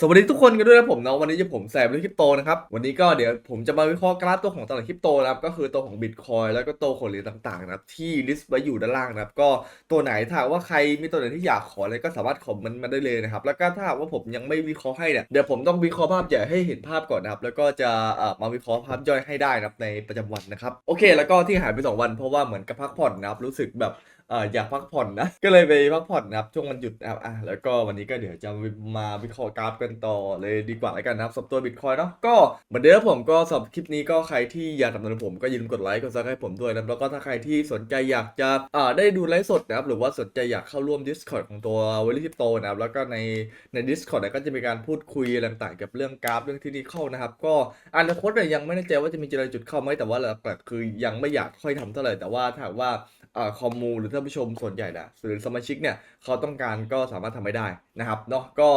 สวัสดีทุกคนกันด้วยนะผมเนาะวันนี้จะผมแซมเรื่องคริปโตนะครับวันนี้ก็เดี๋ยวผมจะมาวิเคราะห์กราฟตัวของตลาดคริปโตนะครับก็คือตัวของบิตคอยแล้วก็ตัวของเหรียญต่างๆนะครับที่ลิสต์ไว้อยู่ด้านล่างนะครับก็ตัวไหนถ้าว่าใครมีตัวไหนที่อยากขออะไรก็สามารถคอมเมนมาได้เลยนะครับแล้วก็ถ้าว่าผมยังไม่วิเคราะห์ให้เนี่ยเดี๋ยวผมต้องวิเคราะห์ภาพใหญ่ให้เห็นภาพก่อนนะครับแล้วก็จะเอ่อมาวิเคราะห์ภาพย่อยให้ได้นะครับในประจำวันนะครับโอเค แล้วก็ที่หายไปสองวันเพราะว่าเหมือนกับพักผ่อนนะครับรู้สึกแบบ เอ่ออยากพักผ่อนนะ ก็เลยไปพักผ่อนนะครับช่วงวันหยุดนะครับอะแล้วก็วันนี้ก็เดี๋ยวจะมาวิเคราะห์กราฟกันต่อเลยดีกว่าแล้วกันนะครับสำหรับตัวบิตคอยเนาะก็เหมือนเดิมผมก็สำหรับคลิปนี้ก็ใครที่อยากสนับสนุนผมก็อย่าลืมกดไลค์กดซับให้ผมด้วยนะแล้วก็ถ้าใครที่สนใจอยากจะอ่าได้ดูไลฟ์สดนะครับหรือว่าสนใจอยากเข้าร่วม Discord ของตัวเวลิทิปโตนะครับแล้วก็ในใน Discord เนี่ยก็จะมีการพูดคุยอะไรต่างๆเกี่ยวกับเรื่องกราฟเรื่องที่นี่เข้านะครับก็อนาคตเนี่ยยังไม่แน่ใจว่าจะมีจุดเข้าไหมแต่ว่าหลักๆคือยังไม่อยากค่อยทำเท่าไหร่แต่ว่าถ้าว่า คอมมูหรือท่านผู้ชมส่วนใหญ่นะหรือสมาชิกเนี่ยเขาต้องการก็สามารถทำไม่ได้นะครับเนาะก็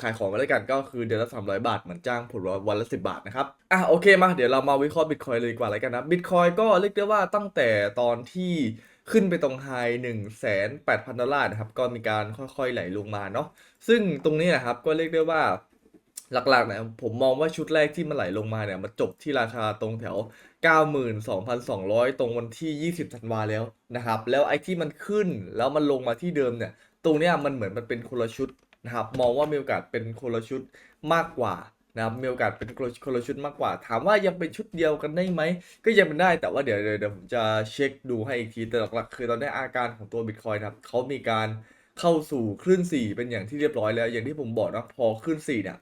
ขายของมาด้วยกันก็คือเดือนละ300 บาท เหมือนจ้างผมวันละ 10 บาทนะครับอะโอเคมาเดี๋ยวเรามาวิเคราะห์บิตคอยเลยดีกว่าแล้วกันนะบิตคอยก็เรียกได้ว่าตั้งแต่ตอนที่ขึ้นไปตรงไฮ1 8 0 0 0ดอลลาร์นะครับก็มีการค่อยๆไหลลงมาเนาะซึ่งตรงนี้นะครับก็เรียกได้ว่าหลักๆเนี่ยผมมองว่าชุดแรกที่มันไหลลงมาเนี่ยมันจบที่ราคาตรงแถว 92,200 ตรงวันที่ 20ธันวาแล้วนะครับ แล้วไอ้ที่มันขึ้นแล้วมันลงมาที่เดิมเนี่ย ตรงเนี้ยมันเหมือนมันเป็นคนละชุดนะครับ มองว่ามีโอกาสเป็นคนละชุดมากกว่านะครับ มีโอกาสเป็นคนละคนละชุดมากกว่า ถามว่ายังเป็นชุดเดียวกันได้ไหม ก็ยังเป็นได้ แต่ว่าเดี๋ยวเดี๋ยวเดี๋ยวผมจะเช็คดูให้อีกที แต่หลักๆคือตอนนี้อาการของตัวบิตคอยนะครับเขามีการเข้าสู่คลื่น 4 เป็นอย่างที่เรียบร้อยแล้ว อย่างที่ผมบอกนะพอคลื่น4เนี่ย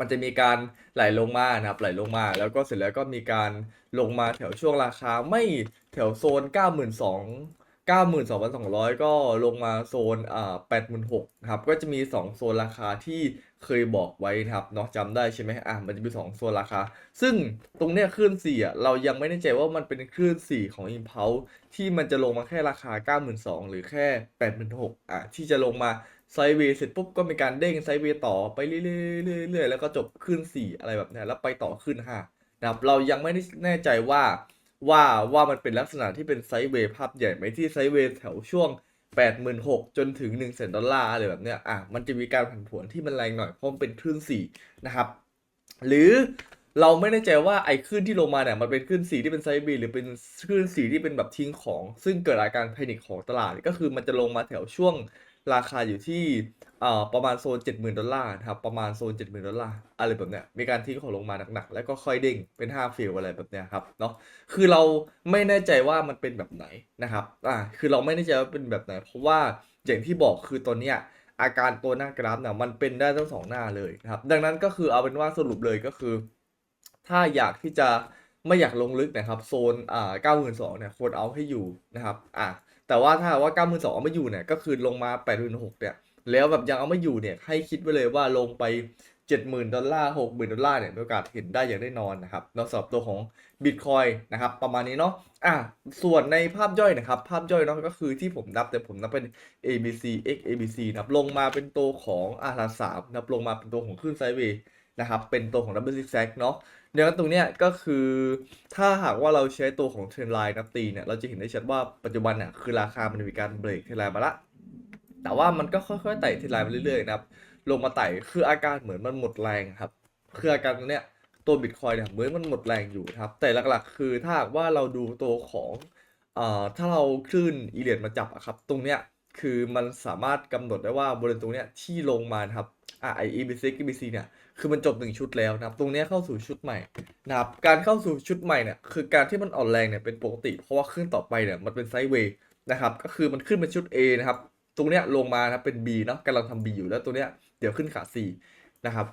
มันจะมีการไหลลงมานะครับไหลลงมา แล้วก็เสร็จแล้วก็มีการลงมาแถวช่วงราคาไม่แถวโซน 9 2 0 0 92,200 ก็ลงมาโซนอ่า86,000ครับ ก็จะมี 2 โซนราคาที่เคยบอกไว้นะครับเนาะจำได้ใช่ไหมอะ มันจะมี 2 โซนราคา ซึ่งตรงเนี้ยคลื่น4อะ เรายังไม่แน่ใจว่ามันเป็นคลื่น 4 ของ Impulse ที่มันจะลงมาแค่ราคา 92,000 หรือแค่ 86,000 อะ ที่จะลงมา ไซด์เวย์เสร็จปุ๊บก็มีการเด้งไซด์เวย์ต่อไปเรื่อยๆแล้วก็จบขึ้น 4 อะไรแบบเนี้ยแล้วไปต่อขึ้น5นะครับเรายังไม่ได้แน่ใจว่าว่าว่ามันเป็นลักษณะที่เป็นไซด์เวย์ภาพใหญ่ไหมที่ไซด์เวย์แถวช่วง 86,000 จนถึง1 0 0 0 0 0ดอลลาร์อะไรแบบเนี้ยอะมันจะมีการผันผวนที่มันแรงหน่อยเพราะมันเป็นคลื่น4นะครับหรือเราไม่แน่ใจว่าไอ้คลื่นที่ลงมาเนี่ยมันเป็นคลื่นสีที่เป็นไซด์เวย์หรือเป็นคลื่นสีที่เป็นแบบทิ้งของ ซึ่งเกิดอาการแพนิคของตลาดก็คือมันจะลงมาแถวช่วง ราคาอยู่ที่ประมาณโซน 70,000 ดอลลาร์นะครับ ประมาณโซน 70,000 ดอลลาร์อะไรแบบเนี้ย มีการทิ้งของลงมาหนักๆ แล้วก็ค่อยเด้งเป็น5ฟิลอะไรแบบเนี้ยครับเนาะ คือเราไม่แน่ใจว่ามันเป็นแบบไหนนะครับ อ่า คือเราไม่แน่ใจว่าเป็นแบบไหน เพราะว่าอย่างที่บอกคือตอนเนี้ยอาการตัวหน้ากราฟเนี่ยมันเป็นได้ทั้งสองหน้าเลยนะครับ ดังนั้นก็คือเอาเป็นว่าสรุปเลยก็คือ ถ้าอยากที่จะไม่อยากลงลึกนะครับ โซนอ่าเก้าหมื่นสองเนี่ยควรเอาให้อยู่นะครับ อะ แต่ว่าถ้าว่าเก้าหมื่นสองเอาไม่อยู่เนี่ยก็คือลงมาแปดหมื่นหกเนี่ยแล้วแบบยังเอาไม่อยู่เนี่ยให้คิดไว้เลยว่าลงไปเจ็ดหมื่นดอลลาร์หกหมื่นดอลลาร์เนี่ยมีโอกาสเห็นได้อย่างแน่นอนนะครับเนาะสำหรับตัวของบิตคอยนะครับประมาณนี้เนาะอะส่วนในภาพย่อยนะครับ ภาพย่อยเนาะก็คือที่ผมนับแต่ผมนับเป็น A B C X A B C นะครับลงมาเป็นตัวของอาราสามนับลงมาเป็นตัวของคลื่นไซเวย์นะครับเป็นตัวของ Double Zigzag เนาะ ดังนั้นตรงเนี้ยก็คือถ้าหากว่าเราใช้ตัวของเทรนไลน์นับตีเนี่ย เราจะเห็นได้ชัดว่าปัจจุบันเนี่ยคือราคามันมีการเบรกเทรนไลน์มาละ แต่ว่ามันก็ค่อยๆไต่เทรนไลน์มาเรื่อยๆนะครับ ลงมาไต่คืออาการเหมือนมันหมดแรงครับ คืออาการตรงเนี้ยตัวบิตคอยเนี่ยเหมือนมันหมดแรงอยู่ครับ แต่หลักๆ คือถ้าหากว่าเราดูตัวของอ่อถ้าเราคลื่นอีเลียดมาจับอะครับ ตรงเนี้ยคือมันสามารถกำหนดได้ว่าบริเวณตรงเนี้ยที่ลงมาครับอะไอ EBC EBC เนี่ย คือมันจบหนึ่งชุดแล้วนะครับ ตรงนี้เข้าสู่ชุดใหม่นะครับ การเข้าสู่ชุดใหม่เนี่ยคือการที่มันอ่อนแรงเนี่ยเป็นปกติ เพราะว่าขึ้นต่อไปเนี่ยมันเป็นไซด์เวย์นะครับ ก็คือมันขึ้นเป็นชุด A นะครับ ตรงเนี้ยลงมานะครับเป็น B เนาะกำลังทำ B อยู่แล้วตัวเนี้ยเดี๋ยวขึ้นขา C นะครับ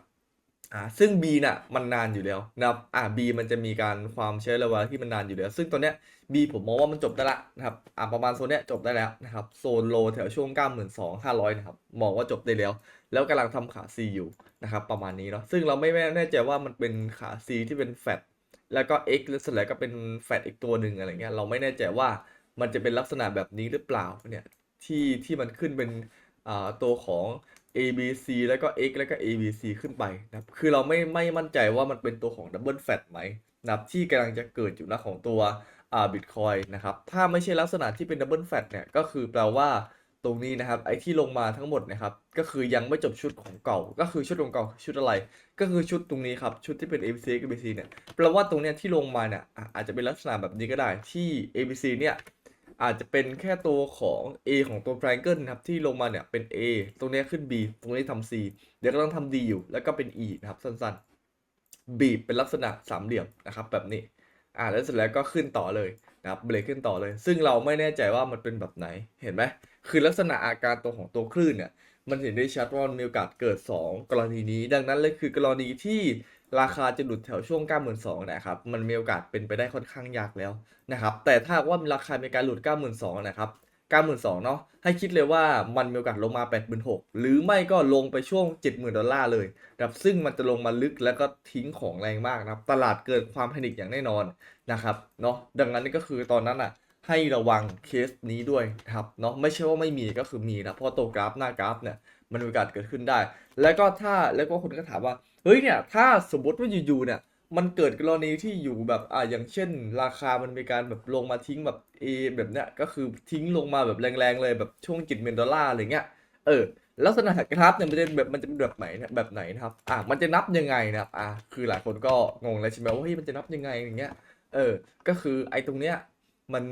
อ่าซึ่ง B น่ะมันนานอยู่แล้วนะครับอ่า B มันจะมีการความใช้ระยะเวลาที่มันนานอยู่แล้ว ซึ่งตัวเนี้ย B ผมมองว่ามันจบได้ละนะครับอ่าประมาณโซนเนี้ยจบได้แล้วนะครับโซนโลแถวช่วง92,500นะครับมองว่าจบได้แล้ว แล้วกำลังทำขา C อยู่นะครับประมาณนี้เนาะซึ่งเราไม่แน่ใจว่ามันเป็นขา C ที่เป็นแฟตแล้วก็ X แล้วเสร็จแล้วก็เป็นแฟตอีกตัวหนึ่งอะไรเงี้ยเราไม่แน่ใจว่ามันจะเป็นลักษณะแบบนี้หรือเปล่าเนี่ยที่ที่มันขึ้นเป็นอ่าตัวของ A B C แล้วก็ X แล้วก็ A B C ขึ้นไปนะครับ คือเราไม่ไม่มั่นใจว่ามันเป็นตัวของ Double Fat ไหมนะครับที่กำลังจะเกิดอยู่นะของตัวอ่าบิตคอยนะครับ ถ้าไม่ใช่ลักษณะที่เป็นดับเบิลแฟตเนี่ย ก็คือแปลว่าตรงนี้นะครับ ไอ้ที่ลงมาทั้งหมดนะครับ ก็คือยังไม่จบชุดของเก่า ก็คือชุดของเก่าชุดอะไร ก็คือชุดตรงนี้ครับ ชุดที่เป็น ABC ABC เนี่ย แปลว่าตรงเนี้ยที่ลงมาเนี่ยอะอาจจะเป็นลักษณะแบบนี้ก็ได้ที่ ABC เนี่ย อาจจะเป็นแค่ตัวของ A ของตัว triangle นะครับที่ลงมาเนี่ยเป็น A ตรงนี้ขึ้น B ตรงนี้ทำ C เดี๋ยวก็ต้องทำ D อยู่ แล้วก็เป็น E นะครับสั้นๆ บีบเป็นลักษณะสามเหลี่ยมนะครับแบบนี้อ่าแล้วเสร็จแล้วก็ขึ้นต่อเลยนะครับเบรกขึ้นต่อเลย ซึ่งเราไม่แน่ใจว่ามันเป็นแบบไหนเห็นไหมคือลักษณะอาการตัวของตัวคลื่นเนี่ยมันเห็นได้ชัดว่ามีโอกาสเกิด 2 กรณีนี้ ดังนั้นเลยคือกรณีที่ ราคาจะหลุดแถวช่วง 92,000นะครับ มันมีโอกาสเป็นไปได้ค่อนข้างยากแล้วนะครับ แต่ถ้าว่าราคามีการหลุด 92,000นะครับ92,000เนาะ ให้คิดเลยว่ามันมีโอกาสลงมา 86,000หรือไม่ก็ลงไปช่วง 70,000 ดอลลาร์เลยนะครับซึ่งมันจะลงมาลึกแล้วก็ทิ้งของแรงมากนะครับ ตลาดเกิดความแพนิคอย่างแน่นอนนะครับ เนาะ ดังนั้นก็คือตอนนั้นอะให้ระวังเคสนี้ด้วยนะครับ เนาะ ไม่ใช่ว่าไม่มีก็คือมีนะ เพราะตัวกราฟหน้ากราฟเนี่ย มันมีโอกาสเกิดขึ้นได้ แล้วก็ถ้าแล้วก็คนก็ถามว่า เฮ้ยเนี่ยถ้าสมมติว่าอยู่ๆเนี่ย มันเกิดกรณีที่อยู่แบบอ่าอย่างเช่น ราคามันมีการแบบลงมาทิ้งแบบ A แบบเนี้ยก็คือทิ้งลงมาแบบแรงๆเลยแบบช่วงจิตเมนดอลลาร์อะไรเงี้ยเออลักษณะกราฟเนี่ยมันจะแบบมันจะเป็นแบบไหนแบบไหนนะครับอะมันจะนับยังไงนะครับอะคือหลายคนก็งงเลยใช่ไหมว่าเฮ้ยมันจะนับยังไงอย่างเงี้ยเออ ก็คือไอ้ตรงเนี้ยมัน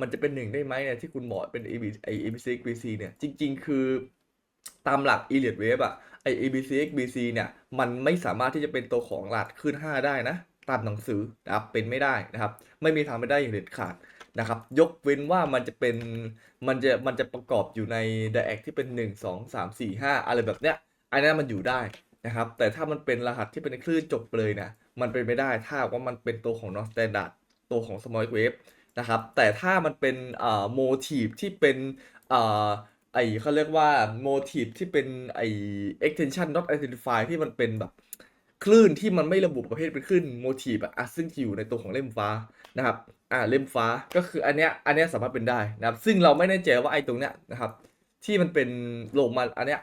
มันจะเป็นหนึ่งได้ไหมเนี่ยที่คุณบอเป็น AB ไอ ABC C เนี่ย จริง ๆ คือตามหลัก Elliott Wave อะ ไอ ABC XBC เนี่ยมันไม่สามารถที่จะเป็นตัวของหลัดขึ้น 5 ได้นะ ตามหนังสือนะครับเป็นไม่ได้นะครับ ไม่มีทางไม่ได้อย่างเด็ดขาดนะครับ ยกเว้นว่ามันจะเป็นมันจะมันจะประกอบอยู่ใน diac ที่เป็น 1 2 3 4 5 อะไรแบบเนี้ยอันนั้นมันอยู่ได้นะครับ แต่ถ้ามันเป็นรหัสที่เป็นคลื่นจบเลยเนี่ยมันเป็นไม่ได้ถ้าว่ามันเป็นตัวของ non standard ตัวของ small wave นะครับ แต่ถ้ามันเป็นโมทีฟที่เป็นอ่า ไอเขาเรียกว่าโมทีฟที่เป็นไอ extension not identify ที่มันเป็นแบบคลื่นที่มันไม่ระบุประเภทเป็นคลื่นโมทีฟอะอะซึ่งอยู่ในตัวของเล่มฟ้านะครับอ่าเล่มฟ้าก็คืออันเนี้ยอันเนี้ยสามารถเป็นได้นะครับ ซึ่งเราไม่แน่ใจว่าไอ้ตรงเนี้ยนะครับ ที่มันเป็นลงมาอันเนี้ย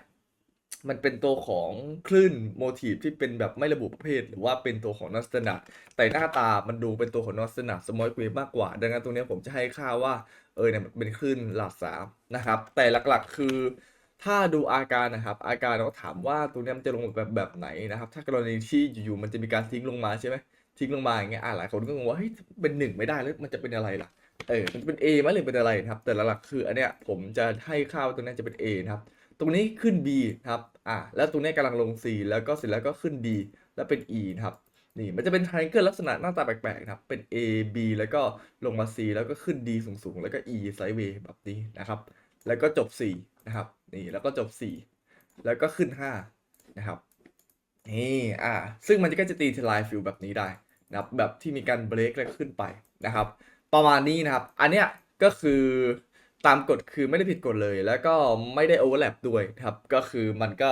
มันเป็นตัวของคลื่นโมทีฟที่เป็นแบบไม่ระบุประเภท หรือว่าเป็นตัวของนอสตนาแต่หน้าตามันดูเป็นตัวของนอสตนาสมอลเวฟมากกว่า ดังนั้นตรงนี้ผมจะให้ค่าว่าเออเนี่ยมันเป็นคลื่นหลาดสามนะครับ แต่หลักๆคือถ้าดูอาการนะครับ อาการเราถามว่าตัวนี้มันจะลงแบบแบบไหนนะครับ ถ้ากรณีที่อยู่ๆมันจะมีการทิ้งลงมาใช่ไหมทิ้งลงมาอย่างเงี้ยอะหลายคนก็งงว่าเฮ้ยเป็นหนึ่งไม่ได้แล้วมันจะเป็นอะไรล่ะเออมันจะเป็น A ไหมหรือเป็นอะไรนะครับ แต่หลักๆคืออันเนี้ยผมจะให้ค่าว่าตัวนี้จะเป็น A นะครับ ตรงนี้ขึ้น B ครับอ่าแล้วตรงนี้กำลังลง C แล้วก็เสร็จแล้วก็ขึ้น D แล้วเป็น E นะครับนี่มันจะเป็น triangle ลักษณะหน้าตาแปลกๆนะครับ เป็น A B แล้วก็ลงมา C แล้วก็ขึ้น D สูงๆ แล้วก็ E sideway แบบนี้นะครับ แล้วก็จบ 4 นะครับ นี่แล้วก็จบ 4 แล้วก็ขึ้น 5 นะครับ นี่อ่า ซึ่งมันก็จะตีทลายฟิลแบบนี้ได้นะครับ แบบที่มีการเบรกแล้วก็ขึ้นไปนะครับ ประมาณนี้นะครับ อันเนี้ยก็คือ ตามกฎคือไม่ได้ผิดกฎเลย แล้วก็ไม่ได้โอเวอร์แลปด้วยครับ ก็คือมันก็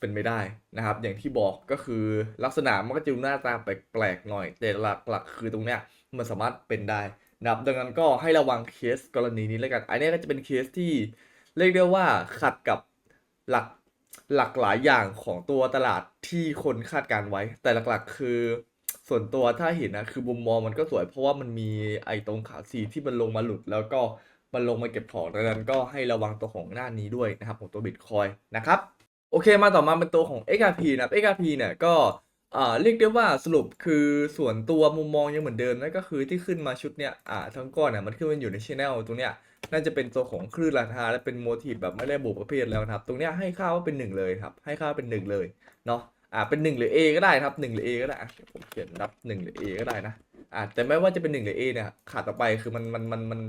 เป็นไม่ได้นะครับ อย่างที่บอกก็คือลักษณะมันก็จะดูหน้าตาแปลกๆหน่อย แต่หลักๆคือตรงเนี้ยมันสามารถเป็นได้นะครับดังนั้นก็ให้ระวังเคสกรณีนี้แล้วกัน อันนี้ก็จะเป็นเคสที่เรียกได้ว่าขัดกับหลักหลักหลายอย่างของตัวตลาดที่คนคาดการไว้ แต่หลักๆ คือ ส่วนตัวถ้าเห็นนะคือมุมมองมันก็สวยเพราะว่ามันมีไอ้ตรงขาซีที่มันลงมาหลุดแล้วก็ มันลงมาเก็บของดังนั้นก็ให้ระวังตัวของหน้านี้ด้วยนะครับของตัวบิตคอยนะครับโอเคมาต่อมาเป็นตัวของ XRP นะครับ XRP เนี่ยก็อ่าเรียกได้ว่าสรุปคือส่วนตัวมุมมองยังเหมือนเดิมนั่นก็คือที่ขึ้นมาชุดเนี่ยอ่าทั้งก้อนเนี่ยมันขึ้นมาอยู่ในชแนลตรงเนี้ยน่าจะเป็นตัวของคลื่นราคาและเป็นโมทีฟแบบไม่ได้บุประเภทแล้วนะครับ ตรงเนี้ยให้ค่าว่าเป็นหนึ่งเลยครับ ให้ค่าเป็นหนึ่งเลยเนาะอ่าเป็นหนึ่งหรือ A ก็ได้ครับหนึ่งหรือ A ก็ได้ผมเขียนรับหนึ่งหรือ A ก็ได้นะอ่าแต่ไม่ว่าจะเป็นหนึ่งหรือ A เนี่ยขาดต่อไปคือมันมันมันมัน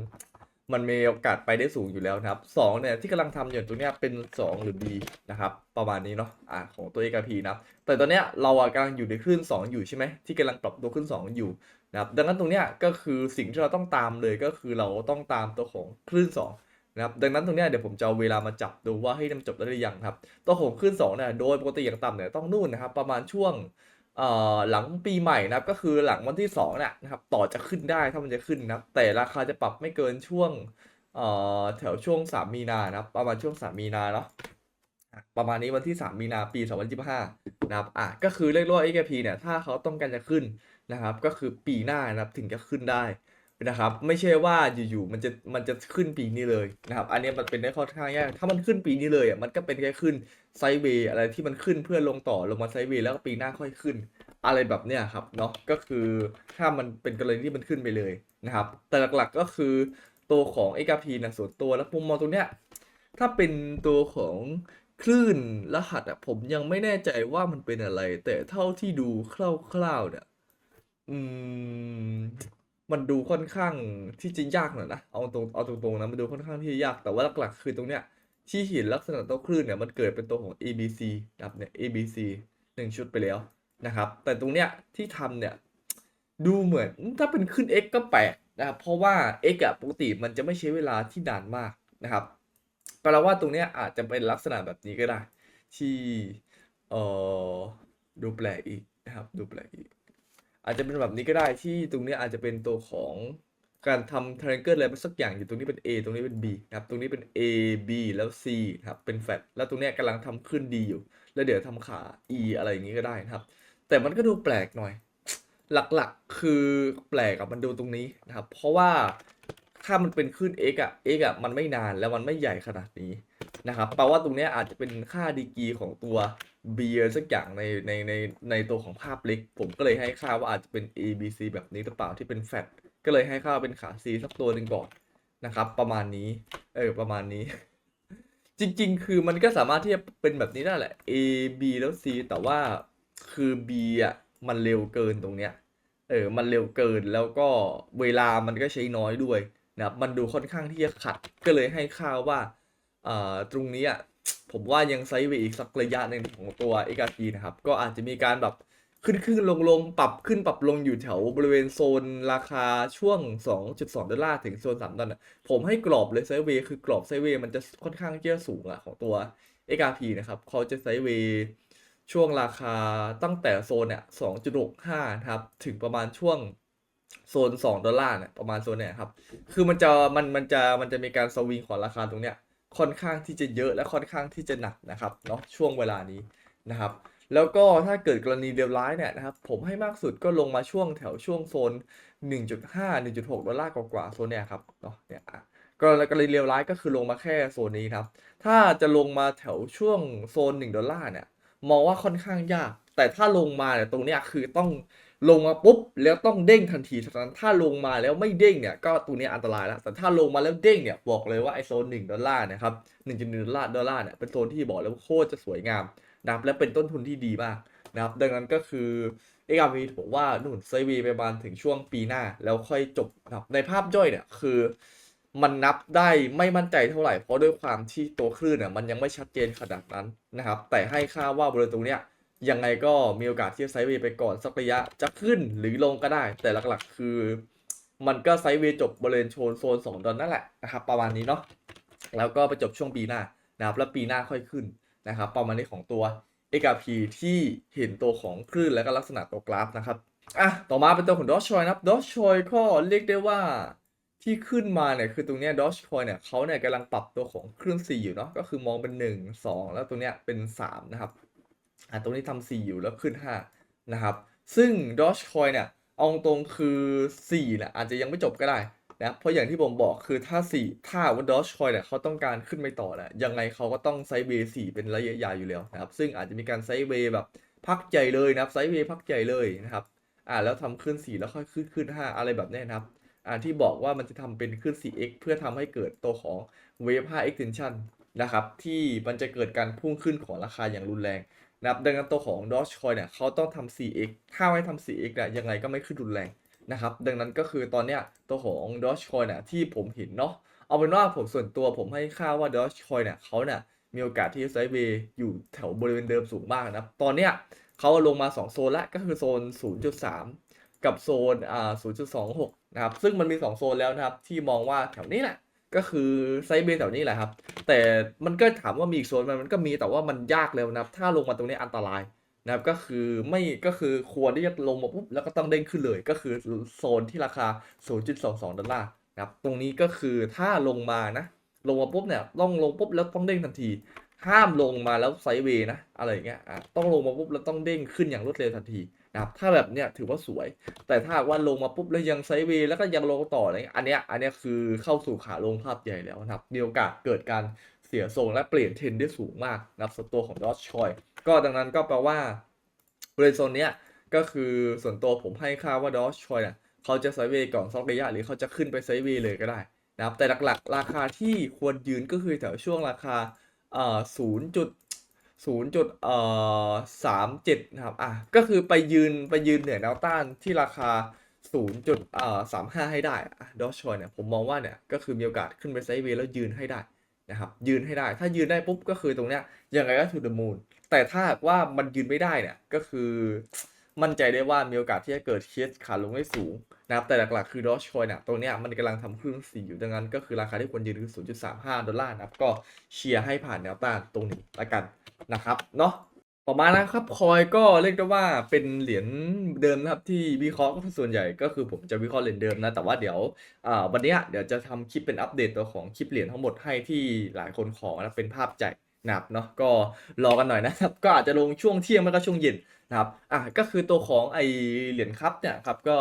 มันมีโอกาสไปได้สูงอยู่แล้วนะครับสองเนี่ยที่กำลังทำอยู่ตรงเนี้ยเป็นสองหรือ B นะครับประมาณนี้เนาะอ่าของตัว XRP นะครับแต่ตอนเนี้ยเราอะกำลังอยู่ในคลื่น 2 อยู่ใช่ไหมที่กำลังปรับตัวขึ้น 2 อยู่นะครับดังนั้นตรงเนี้ยก็คือสิ่งที่เราต้องตามเลยก็คือเราต้องตามตัวของคลื่น 2นะครับดังนั้นตรงเนี้ยเดี๋ยวผมจะเอาเวลามาจับดูว่าให้มันจบได้หรือยังครับตัวของคลื่น2เนี่ยโดยปกติอย่างต่ำเนี่ยต้องนู่นนะครับประมาณช่วง เอ่อหลังปีใหม่นะครับก็คือหลังวันที่2เนี่ยนะครับต่อจะขึ้นได้ถ้ามันจะขึ้นนะครับแต่ราคาจะปรับไม่เกินช่วงเอ่อแถวช่วง 3 มีนานะครับประมาณช่วง 3 มีนาเนาะประมาณนี้วันที่ 3 มีนาปี 2025นะครับอะก็คือเรียกว่า XRP เนี่ยถ้าเขาต้องการจะขึ้นนะครับก็คือปีหน้านะครับถึงจะขึ้นได้นะครับไม่ใช่ว่าอยู่ๆมันจะมันจะขึ้นปีนี้เลยนะครับอันนี้มันเป็นได้ค่อนข้างยากถ้ามันขึ้นปีนี้เลยอะมันก็เป็นแค่ขึ้น ไซเวย์อะไรที่มันขึ้นเพื่อลงต่อลงมาไซเวย์แล้วก็ปีหน้าค่อยขึ้น อะไรแบบเนี้ยครับเนาะก็คือถ้ามันเป็นกรณีที่มันขึ้นไปเลยนะครับ แต่หลักๆก็คือตัวของ XRP นะส่วนตัวแล้วมุมมองตรงเนี้ยถ้าเป็นตัวของคลื่นรหัสอะผมยังไม่แน่ใจว่ามันเป็นอะไร แต่เท่าที่ดูคร่าวๆเนี่ยอืมมันดูค่อนข้างที่จะยากหน่อยนะเอาตรงเอาตรงๆนะมันดูค่อนข้างที่จะยากแต่ว่าหลักๆคือตรงเนี้ย ที่เห็นลักษณะตัวคลื่นเนี่ยมันเกิดเป็นตัวของ ABC นะครับเนี่ย ABC หนึ่งชุดไปแล้วนะครับ แต่ตรงเนี้ยที่ทำเนี่ยดูเหมือนถ้าเป็นขึ้น X ก็แปลกนะครับเพราะว่า X อะปกติมันจะไม่ใช้เวลาที่นานมากนะครับแปลว่าตรงเนี้ยอาจจะเป็นลักษณะแบบนี้ก็ได้ ที่เอ่อดูแปลกอีกนะครับดูแปลกอีก อาจจะเป็นแบบนี้ก็ได้ที่ตรงนี้อาจจะเป็นตัวของ การทำ triangle อะไรสักอย่างอยู่ตรงนี้เป็น A ตรงนี้เป็น B นะครับตรงนี้เป็น A B แล้ว C นะครับเป็นแฟลตแล้วตรงเนี้ยกำลังทำขึ้น D อยู่ แล้วเดี๋ยวทำขา E อะไรอย่างนี้ก็ได้นะครับ แต่มันก็ดูแปลกหน่อย หลักๆคือแปลกอะมันดูตรงนี้นะครับ เพราะว่าถ้ามันเป็นขึ้น x อะ x อะมันไม่นานแล้วมันไม่ใหญ่ขนาดนี้นะครับแปลว่าตรงเนี้ยอาจจะเป็นค่าดีกรีของตัว b สักอย่างในในในในตัวของภาพเล็ก ผมก็เลยให้ค่าว่าอาจจะเป็น a b c แบบนี้หรือเปล่าที่เป็นแฟต ก็เลยให้ค่าเป็นขา c สักตัวหนึ่งก่อนนะครับ ประมาณนี้ เออ ประมาณนี้ จริง ๆ คือมันก็สามารถที่จะเป็นแบบนี้ได้แหละ a b แล้ว c แต่ว่าคือ b อะมันเร็วเกินตรงเนี้ย เออ มันเร็วเกินแล้วก็เวลามันก็ใช้น้อยด้วยนะครับ มันดูค่อนข้างที่จะขัด ก็เลยให้ค่าว่าอ่าตรงนี้อะผมว่ายังไซด์เวอีกสักระยะหนึ่งของตัว XRP นะครับ ก็อาจจะมีการแบบ ขึ้นขึ้นลงลงปรับขึ้นปรับลงอยู่แถวบริเวณโซนราคาช่วง 2.2 ดอลลาร์ถึงโซน3ดอลลาร์ผมให้กรอบเลยไซด์เวย์คือกรอบไซด์เวย์มันจะค่อนข้างที่จะสูงอะของตัว XRP นะครับเขาจะไซด์เวย์ช่วงราคาตั้งแต่โซนเนี่ย2.65ครับถึงประมาณช่วงโซน 2 ดอลลาร์เนี่ยประมาณโซนเนี่ยครับคือมันจะมันมันจะมันจะมีการสวิงของราคาตรงเนี้ยค่อนข้างที่จะเยอะและค่อนข้างที่จะหนักนะครับเนาะช่วงเวลานี้นะครับ แล้วก็ถ้าเกิดกรณีเดลร้ายเนี่ยนะครับผมให้มากสุดก็ลงมาช่วงแถวช่วงโซน 1.5 1.6 ดอลลาร์กว่าๆโซนเนี่ยครับเนาะเนี่ยอะก็กรณีเลวร้ายก็คือลงมาแค่โซนนี้ครับ ถ้าจะลงมาแถวช่วงโซน 1 ดอลลาร์เนี่ยมองว่าค่อนข้างยาก แต่ถ้าลงมาเนี่ยตรงเนี้ยคือต้องลงมาปุ๊บแล้วต้องเด้งทันทีเท่านั้นถ้าลงมาแล้วไม่เด้งเนี่ยก็ตัวเนี้ยอันตรายแล้ว แต่ถ้าลงมาแล้วเด้งเนี่ยบอกเลยว่าไอโซนหนึ่งดอลลาร์นะครับหนึ่งจุดอลลาร์ดอลลาร์เนี่ยเป็นโซนที่บอกแล้วาโคตรจะสวยงาม นะครับและเป็นต้นทุนที่ดีมากนะครับดังนั้นก็คือ XRP ผมว่านู่นไซวีไปประมาณถึงช่วงปีหน้าแล้วค่อยจบนะครับในภาพย่อยเนี่ยคือมันนับได้ไม่มั่นใจเท่าไหร่เพราะด้วยความที่ตัวคลื่นเนี่ยมันยังไม่ชัดเจนขนาดนั้นนะครับ แต่ให้ค่าว่าบริเวณตรงเนี้ยยังไงก็มีโอกาสที่จะไซด์เวย์ไปก่อนสักระยะจะขึ้นหรือลงก็ได้ แต่หลักๆ คือ มันก็ไซด์เวย์จบบริเวณโซนโซนสองดอลนั่นแหละนะครับประมาณนี้เนาะแล้วก็ไปจบช่วงปีหน้านะครับแล้วปีหน้าค่อยขึ้น นะครับประมาณนี้ของตัว XRP ที่เห็นตัวของคลื่นและก็ลักษณะตัวกราฟนะครับอะต่อมาเป็นตัวของดอชชอยนะครับดอชชอยก็เรียกได้ว่าที่ขึ้นมาเนี่ยคือตรงเนี้ยดอชคอยเนี่ยเขาเนี่ยกำลังปรับตัวของคลื่น4อยู่เนาะก็คือมองเป็น 1 2 แล้วตรงเนี้ยเป็น 3 นะครับอ่าตรงนี้ทำ4อยู่แล้วขึ้น 5 นะครับ ซึ่งดอชคอยเนี่ยเอาตรงคือ4เนี่ยอาจจะยังไม่จบก็ได้ นะเพราะอย่างที่ผมบอกคือถ้า4ถ้าว่าดอชคอยเนี่ยเขาต้องการขึ้นไปต่อเนี่ยยังไงเขาก็ต้องไซเวย์4เป็นระยะยาวอยู่แล้วนะครับ ซึ่งอาจจะมีการไซเวย์แบบพักใหญ่เลยนะครับไซเวย์พักใหญ่เลยนะครับอ่าแล้วทำขึ้น 4 แล้วค่อยขึ้นขึ้น 5 อะไรแบบนี้นะครับอ่าที่บอกว่ามันจะทำเป็นขึ้น 4x เพื่อทำให้เกิดตัวของ Wave 5 extension นะครับ ที่มันจะเกิดการพุ่งขึ้นของราคาอย่างรุนแรงนะครับดังนั้นตัวของ Dogecoin เนี่ยเขาต้องทำ 4x ถ้าไม่ทำ 4x เนี่ยยังไงก็ไม่ขึ้นรุนแรง นะครับ ดังนั้นก็คือตอนเนี้ยตัวของ Dogecoin เนี่ยที่ผมเห็นเนาะเอาเป็นว่าผมส่วนตัวผมให้ค่าว่า Dogecoin เนี่ยเขาเนี่ยมีโอกาสที่จะไซด์เวย์อยู่แถวบริเวณเดิมสูงมากนะครับตอนเนี้ยเขาลงมา 2 โซนแล้วก็คือโซน 0.3 กับโซนอ่า0.26 นะครับ ซึ่งมันมี 2 โซนแล้วนะครับ ที่มองว่าแถวนี้แหละก็คือไซด์เบย์แถวนี้แหละครับ แต่มันก็ถามว่ามีอีกโซนไหมมันก็มีแต่ว่ามันยากแล้วนะครับ ถ้าลงมาตรงนี้อันตราย นะครับก็คือไม่ก็คือควรที่จะลงมาปุ๊บแล้วก็ต้องเด้งขึ้นเลย ก็คือโซนที่ราคา 0.22 ดอลลาร์นะครับตรงนี้ก็คือถ้าลงมานะ ลงมาปุ๊บเนี่ยต้องลงปุ๊บแล้วต้องเด้งทันที ห้ามลงมาแล้วไซด์เวย์นะอะไรอย่างเงี้ยอะต้องลงมาปุ๊บแล้วต้องเด้งขึ้นอย่างรวดเร็วทันทีนะครับถ้าแบบเนี้ยถือว่าสวย แต่ถ้าว่าลงมาปุ๊บแล้วยังไซด์เวย์แล้วก็ยังลงต่ออะไรเงี้ยอันเนี้ยอันเนี้ยคือเข้าสู่ขาลงภาพใหญ่แล้วนะครับมีโอกาสเกิดการเสียทรงและเปลี่ยนเทรนได้สูงมากนะครับสตัวของดอ g ชอย ก็ดังนั้นก็แปลว่าบริเวณโซนเนี้ยก็คือส่วนตัวผมให้ค่าว่าดอ g ชอยเนี่ยเขาจะไซด์เวย์ก่อนซอกระยะหรือเขาจะขึ้นไปไซด์เวย์เลยก็ได้นะครับแต่หลักๆ ราคาที่ควรยืนก็คือแถวช่วงราคาเอ่อศูนย์จุดศูนย์จุดเอ่อสามเจ็ดนะครับอะก็คือไปยืนไปยืนเหนือแนวต้านที่ราคาศูนย์จุดเอ่อสามห้าให้ได้ดอชชอยเนี่ยผมมองว่าเนี่ยก็คือมีโอกาสขึ้นไปไซด์เวย์แล้วยืนให้ได้ นะครับยืนให้ได้ ถ้ายืนได้ปุ๊บก็คือตรงเนี้ยยังไงก็ทูเดอะมูนแต่ถ้าหากว่ามันยืนไม่ได้เนี่ยก็คือมั่นใจได้ว่ามีโอกาสที่จะเกิดเคสขาลงได้สูงนะครับแต่หลักๆคือดอชคอยเนี่ยตรงเนี้ยมันกำลังทำครึ่งสีอยู่ดังนั้น ก็คือราคาที่ควรยืนคือ 0.35 ดอลลาร์นะครับก็เชียร์ให้ผ่านแนวต้านตรงนี้ละกันนะครับเนาะ ต่อมานะครับคอยก็เรียกได้ว่าเป็นเหรียญเดิมนะครับที่วิเคราะห์ก็ส่วนใหญ่ก็คือผมจะวิเคราะห์เหรียญเดิมนะแต่ว่าเดี๋ยวอ่าวันเนี้ยเดี๋ยวจะทำคลิปเป็นอัปเดตตัวของคลิปเหรียญทั้งหมดให้ที่หลายคนขอนะเป็นภาพใจนะครับเนาะก็รอกันหน่อยนะครับ ก็อาจจะลงช่วงเที่ยงไม่ก็ช่วงเย็นนะครับอะก็คือตัวของไอเหรียญครับเนี่ยครับก็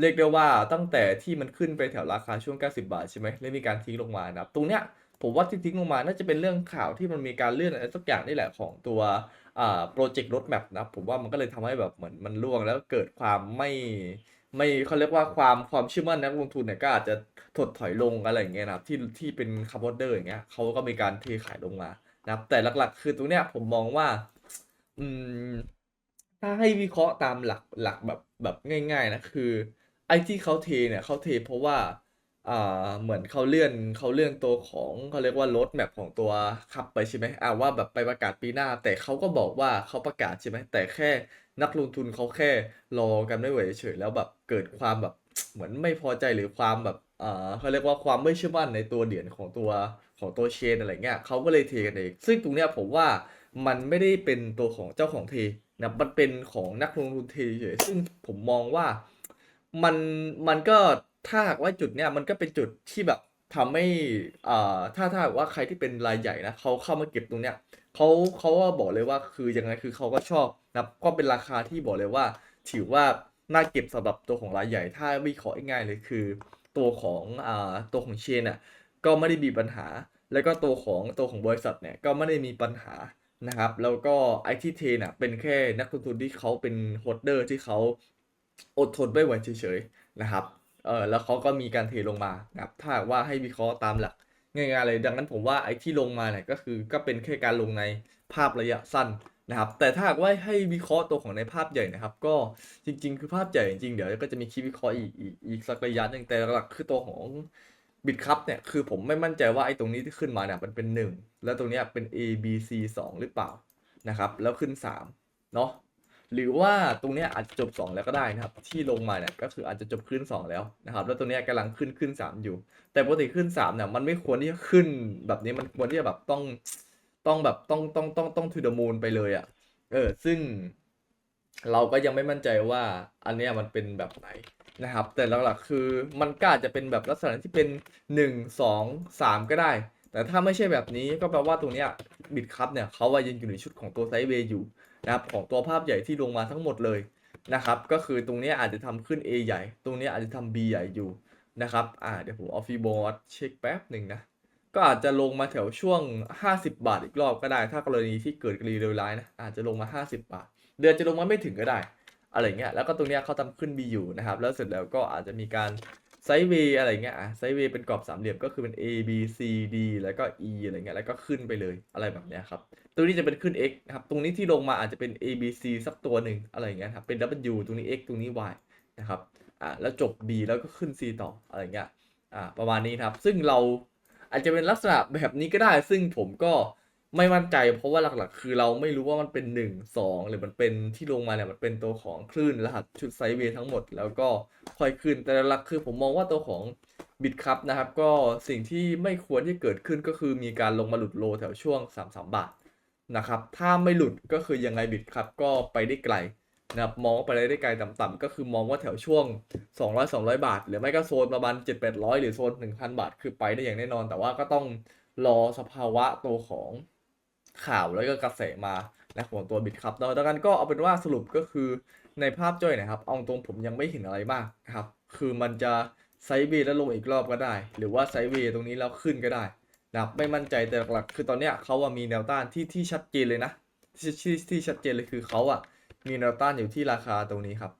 เรียกได้ว่าตั้งแต่ที่มันขึ้นไปแถวราคาช่วง 90 บาทใช่ไหมแล้วมีการทิ้งลงมานะครับตรงเนี้ย ผมว่าที่ทิ้งลงมาน่าจะเป็นเรื่องข่าวที่มันมีการเลื่อนอะไรสักอย่างนี่แหละของตัวโปรเจกต์รถแมพนะผมว่ามันก็เลยทำให้แบบเหมือนมันร่วงแล้วเกิดความไม่ไม่เขาเรียกว่าความความเชื่อมั่นนักลงทุนเนี่ยก็อาจจะถดถอยลงอะไรอย่างเงี้ยนะที่ที่เป็นคาร์บอนเดอร์อย่างเงี้ยเขาก็มีการเทขายลงมานะครับแต่หลักๆ คือตรงเนี้ยผมมองว่าอืมถ้าให้วิเคราะห์ตามหลักหลักแบบแบบง่าย ๆ นะคือ ไอ้ที่เขาเทเนี่ยเขาเทเพราะว่า อ่าเหมือนเขาเลื่อนเขาเลื่อนตัวของเขาเรียกว่าโรดแมพของตัวขับไปใช่ไหมอ่าว่าแบบไปประกาศปีหน้า แต่เขาก็บอกว่าเขาประกาศใช่ไหมแต่แค่นักลงทุนเขาแค่รอกันไม่ไหวเฉยแล้วแบบเกิดความแบบเหมือนไม่พอใจหรือความแบบอ่าเขาเรียกว่าความไม่เชื่อมั่นในตัวเหรียญของตัวของตัวเชนอะไรเงี้ยเขาก็เลยเทกันเองซึ่งตรงเนี้ยผมว่ามันไม่ได้เป็นตัวของเจ้าของเทนะมันเป็นของนักลงทุนเทเฉยซึ่งผมมองว่ามันมันก็ ถ้าหากว่าจุดเนี้ยมันก็เป็นจุดที่แบบทำให้อ่าถ้าถ้าหากว่าใครที่เป็นรายใหญ่นะเขาเข้ามาเก็บตรงเนี้ยเขาเขาก็บอกเลยว่าคือยังไงคือเขาก็ชอบนะครับก็เป็นราคาที่บอกเลยว่า ถือว่าน่าเก็บสำหรับตัวของรายใหญ่ ถ้าวิเคราะห์ง่ายๆเลยคือ ตัวของอ่าตัวของเชนน่ะก็ไม่ได้มีปัญหา แล้วก็ตัวของตัวของบริษัทเนี่ยก็ไม่ได้มีปัญหานะครับ แล้วก็ไอที่เทนอะเป็นแค่นักลงทุนที่เขาเป็นโฮลเดอร์ที่เขาอดทนไม่ไหวเฉยๆนะครับ เออแล้วเขาก็มีการเทลงมานะครับถ้าว่าให้วิเคราะห์ตามหลักง่ายๆเลยดังนั้นผมว่าไอ้ที่ลงมาเนี่ยก็คือก็เป็นแค่การลงในภาพระยะสั้นนะครับแต่ถ้าว่าให้วิเคราะห์ตัวของในภาพใหญ่นะครับ ก็จริง ๆ คือภาพใหญ่จริงๆเดี๋ยวก็จะมีคลิปวิเคราะห์อีกอีกอีกสักระยะหนึ่งแต่หลักๆคือตัวของบิตครับเนี่ยคือผมไม่มั่นใจว่าไอ้ตรงนี้ที่ขึ้นมาเนี่ยมันเป็น 1 แล้วตรงนี้เป็น A B C 2 หรือเปล่านะครับแล้วขึ้น3เนาะ หรือว่าตรงนี้อาจจะจบ 2 แล้วก็ได้นะครับ ที่ลงมาเนี่ยก็คืออาจจะจบขึ้น 2 แล้วนะครับ แล้วตรงนี้ยกำลังขึ้นขึ้น 3 อยู่ แต่ปกติขึ้น3เนี่ยมันไม่ควรที่จะขึ้นแบบนี้มันควรที่จะแบบต้องต้องแบบต้องต้องต้องต้องทูดมูลไปเลยอะ่ะเออซึ่ง เราก็ยังไม่มั่นใจว่าอันเนี้ยมันเป็นแบบไหนนะครับ แต่หลักๆคือมันก็อาจจะเป็นแบบลักษณะที่เป็น 1 2 3 ก็ได้ แต่ถ้าไม่ใช่แบบนี้ก็แปลว่าตรงนี้บิตคัพเนี่ยเขาว่ายังอยู่ในชุดของตัวไซด์เวย์อยู่นะครับของตัวภาพใหญ่ที่ลงมาทั้งหมดเลยนะครับก็คือตรงนี้อาจจะทำขึ้น A ใหญ่ ตรงนี้อาจจะทำ B ใหญ่อยู่นะครับอ่าเดี๋ยวผมเอาฟีบอร์ดเช็คแป๊บหนึ่งนะก็อาจจะลงมาแถวช่วง 50 บาทอีกรอบก็ได้ ถ้ากรณีที่เกิดกรณีเลวร้ายนะอาจจะลงมา 50 บาท เดือนจะลงมาไม่ถึงก็ได้อะไรเงี้ยแล้วก็ตรงเนี้ยเขาทำขึ้น B อยู่นะครับแล้วเสร็จแล้วก็อาจจะมีการ ไซด์เวย์อะไรเงี้ยอะไซด์เวย์เป็นกรอบสามเหลี่ยมก็คือเป็น A B C D แล้วก็ E อะไรเงี้ยแล้วก็ขึ้นไปเลยอะไรแบบเนี้ยครับตรงนี้จะเป็นขึ้น X นะครับตรงนี้ที่ลงมาอาจจะเป็น A B C สักตัวหนึ่งอะไรเงี้ยครับเป็น W ตรงนี้ X ตรงนี้ Y นะครับอ่าแล้วจบ B แล้วก็ขึ้น C ต่ออะไรเงี้ยอ่าประมาณนี้ครับ ซึ่งเราอาจจะเป็นลักษณะแบบนี้ก็ได้ ซึ่งผมก็ ไม่มั่นใจเพราะว่าหลักๆ คือเราไม่รู้ว่ามันเป็น1 2หรือมันเป็นที่ลงมาเนี่ยมันเป็นตัวของคลื่นรหัสชุดไซด์เวย์ทั้งหมด แล้วก็ค่อยขึ้นแต่หลักคือผมมองว่าตัวของบิตครับนะครับ ก็สิ่งที่ไม่ควรที่เกิดขึ้นก็คือมีการลงมาหลุดโลแถวช่วง 3-3 บาทนะครับ ถ้าไม่หลุดก็คือยังไงบิตครับก็ไปได้ไกลนะครับมองไปได้ไกลต่ำๆก็คือมองว่าแถวช่วง 200 200 บาท หรือไม่ก็โซนประมาณ 7 800 หรือโซน 1,000 บาท คือไปได้อย่างแน่นอน แต่ว่าก็ต้องรอสภาวะตัวของ ข่าวแล้วก็กระแสมานะของตัวบิตครับดังนั้นก็เอาเป็นว่าสรุปก็คือในภาพย่อยนะครับ เอาตรงผมยังไม่เห็นอะไรมากนะครับ คือมันจะไซด์เวย์แล้วลงอีกรอบก็ได้ หรือว่าไซด์เวย์ตรงนี้แล้วขึ้นก็ได้นะครับไม่มั่นใจแต่หลักๆคือตอนเนี้ยเขาอะมีแนวต้านที่ที่ชัดเจนเลยนะที่ที่ที่ชัดเจนเลยคือเขาอะมีแนวต้านอยู่ที่ราคาตรงนี้ครับ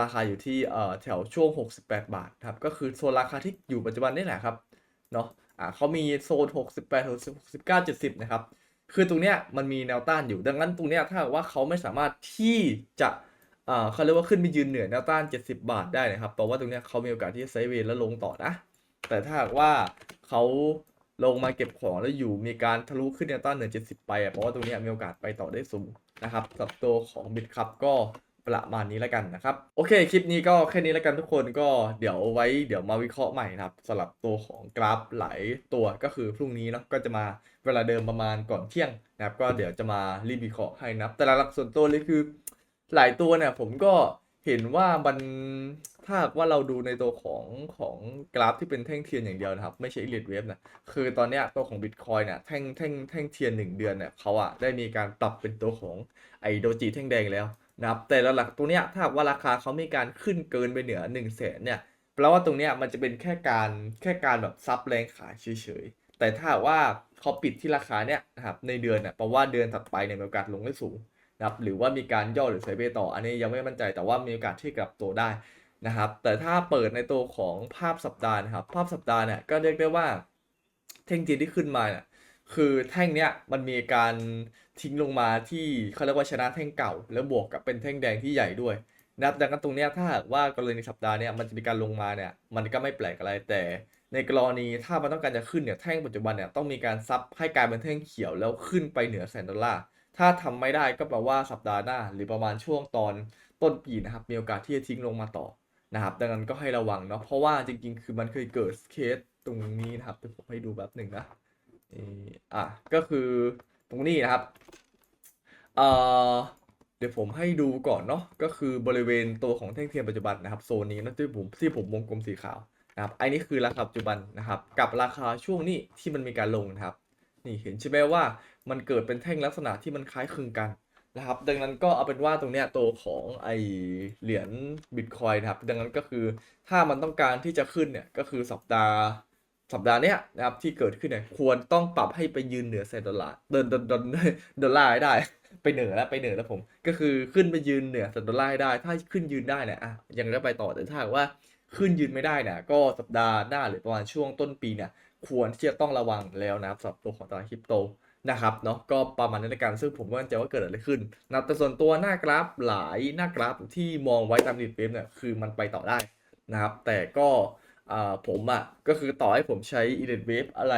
ราคาอยู่ที่เอ่อแถวช่วง 68 บาทครับ ก็คือโซนราคาที่อยู่ปัจจุบันนี่แหละครับ เนาะอ่าเขามีโซน 68 69 70 นะครับ คือตรงเนี้ยมันมีแนวต้านอยู่ ดังนั้นตรงเนี้ยถ้าว่าเขาไม่สามารถที่จะอ่าเขาเรียกว่าขึ้นไปยืนเหนือแนวต้าน 70 บาทได้นะครับแปลว่าตรงเนี้ยเขามีโอกาสที่จะไซด์เวย์แล้วลงต่อนะ แต่ถ้าว่าเขาลงมาเก็บของแล้วอยู่มีการทะลุขึ้นแนวต้านเหนือ 70 ไปอะเพราะว่าตรงเนี้ยมีโอกาสไปต่อได้สูงนะครับกับตัวของบิตครับก็ ประมาณนี้แล้วกันนะครับ โอเค คลิปนี้ก็แค่นี้แล้วกันทุกคนก็เดี๋ยวไว้เดี๋ยวมาวิเคราะห์ใหม่นะครับสำหรับตัวของกราฟหลายตัวก็คือพรุ่งนี้เนาะก็จะมาเวลาเดิมประมาณก่อนเที่ยงนะครับก็เดี๋ยวจะมารีบวิเคราะห์ให้นะครับ แต่หลักส่วนตัวเลยคือ หลายตัวเนี่ยผมก็เห็นว่ามันถ้าว่าเราดูในตัวของของกราฟที่เป็นแท่งเทียนอย่างเดียวนะครับ ไม่ใช่อิเลียดเวฟนะคือตอนนี้ตัวของ Bitcoin เนี่ยแท่งแท่งแท่งเทียนหนึ่งเดือนเนี่ยเขาอะได้มีการปรับเป็นตัวของไอโดจิแท่งแดงแล้ว นะครับแต่หลักๆตัวเนี้ยถ้าหากว่าราคาเขามีการขึ้นเกินไปเหนือ1นึ่งแสนเนี่ยแปลว่าตรงเนี้ยมันจะเป็นแค่การแค่การแบบซับแรงขายเฉยๆ แต่ถ้าว่าเขาปิดที่ราคาเนี้ยนะครับในเดือนเนี่ยแปลว่าเดือนถัดไปเนี่ยมีโอกาสลงได้สูงนะครับหรือว่ามีการย่อหรือไซเวย์ต่อ อันนี้ยังไม่มั่นใจแต่ว่ามีโอกาสที่กลับตัวได้นะครับ แต่ถ้าเปิดในตัวของภาพสัปดาห์นะครับภาพสัปดาห์เนี่ยก็เรียกได้ว่าแท่งจีนที่ขึ้นมาเนี่ย คือแท่งเนี้ยมันมีการทิ้งลงมาที่เขาเรียกว่าชนะแท่งเก่า แล้วบวกกับเป็นแท่งแดงที่ใหญ่ด้วยนะครับดังนั้นตรงเนี้ยถ้าหากว่ากรณีสัปดาห์เนี้ยมันจะมีการลงมาเนี่ยมันก็ไม่แปลกอะไรแต่ ในกรณีถ้ามันต้องการจะขึ้นเนี่ยแท่งปัจจุบันเนี่ยต้องมีการซับให้กลายเป็นแท่งเขียวแล้วขึ้นไปเหนือแสนดอลลาร์ถ้าทำไม่ได้ก็แปลว่าสัปดาห์หน้า หรือประมาณช่วงตอนต้นปีนะครับมีโอกาสที่จะทิ้งลงมาต่อนะครับดังนั้นก็ให้ระวังเนาะเพราะว่าจริง ๆ คือมันเคยเกิดเคสตรงนี้นะครับเดี๋ยวผมให้ดูแบบหนึ่งนะ อะก็คือตรงนี้นะครับเอ่อเดี๋ยวผมให้ดูก่อนเนาะก็คือบริเวณตัวของแท่งเทียนปัจจุบันนะครับโซนนี้นะที่ผมที่ผมวงกลมสีขาวนะครับอันนี้คือราคาปัจจุบันนะครับ กับราคาช่วงนี้ที่มันมีการลงนะครับนี่เห็นใช่ไหมว่ามันเกิดเป็นแท่งลักษณะที่มันคล้ายคลึงกันนะครับ ดังนั้นก็เอาเป็นว่าตรงเนี้ยตัวของไอเหรียญบิตคอยนะครับ ดังนั้นก็คือถ้ามันต้องการที่จะขึ้นเนี่ยก็คือสัปดาห์ สัปดาห์นี้นะครับที่เกิดขึ้นเนี่ยควรต้องปรับให้ไปยืนเหนือแสนดอลลาร์เดินดอลดอลดอลลาร์ให้ได้ ไปเหนือแล้วไปเหนือแล้วผม ก็คือขึ้นไปยืนเหนือแสนดอลลาร์ให้ได้ ถ้าขึ้นยืนได้เนี่ยอะยังได้ไปต่อแต่ถ้าว่าขึ้นยืนไม่ได้เนี่ยก็สัปดาห์หน้าหรือประมาณช่วงต้นปีเนี่ยควรที่จะต้องระวังแล้วนะครับสำหรับตัวของตลาดคริปโตนะครับเนาะก็ประมาณนั้นในการซึ่งผมก็มั่นใจว่าเกิดอะไรขึ้นนะแต่ส่วนตัวหน้ากราฟหลายหน้ากราฟที่มองไว้ตามดิดเวฟเนี่ยคือมันไปต่อได้นะครับแต่ก็ อ่าผมอะก็คือต่อให้ผมใช้อีเดนเวฟอะไร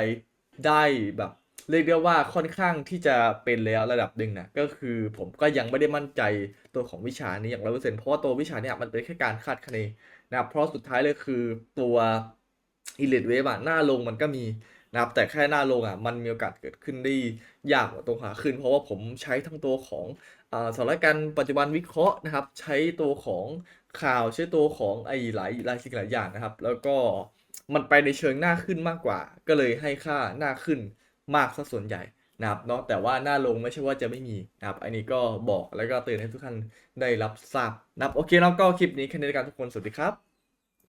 ได้แบบ เรียกได้ว่าค่อนข้างที่จะเป็นแล้วระดับหนึ่งนะก็คือผมก็ยังไม่ได้มั่นใจตัวของวิชานี้อย่างร้อยเปอร์เซ็นต์เพราะว่าตัววิชาเนี่ยมันเป็นแค่การคาดคะเนนะเพราะสุดท้ายเลยคือตัวอีเลดเวฟอะหน้าลงมันก็มีนะครับแต่แค่หน้าลงอะมันมีโอกาสเกิดขึ้นได้ยากกว่าตัวขาขึ้น เพราะว่าผมใช้ทั้งตัวของอ่าสถานการณ์ปัจจุบันวิเคราะห์นะครับ ใช้ตัวของ ข่าวใช้ตัวของไอ้หลายหลายสิ่งหลายอย่างนะครับ แล้วก็มันไปในเชิงหน้าขึ้นมากกว่า ก็เลยให้ค่าหน้าขึ้นมากซะส่วนใหญ่นะครับเนาะแต่ว่าหน้าลงไม่ใช่ว่าจะไม่มีนะครับอันนี้ก็บอกแล้วก็เตือนให้ทุกท่านได้รับทราบนะครับโอเคแล้วก็คลิปนี้แค่นี้แนนกันทุกคนสวัสดีครับ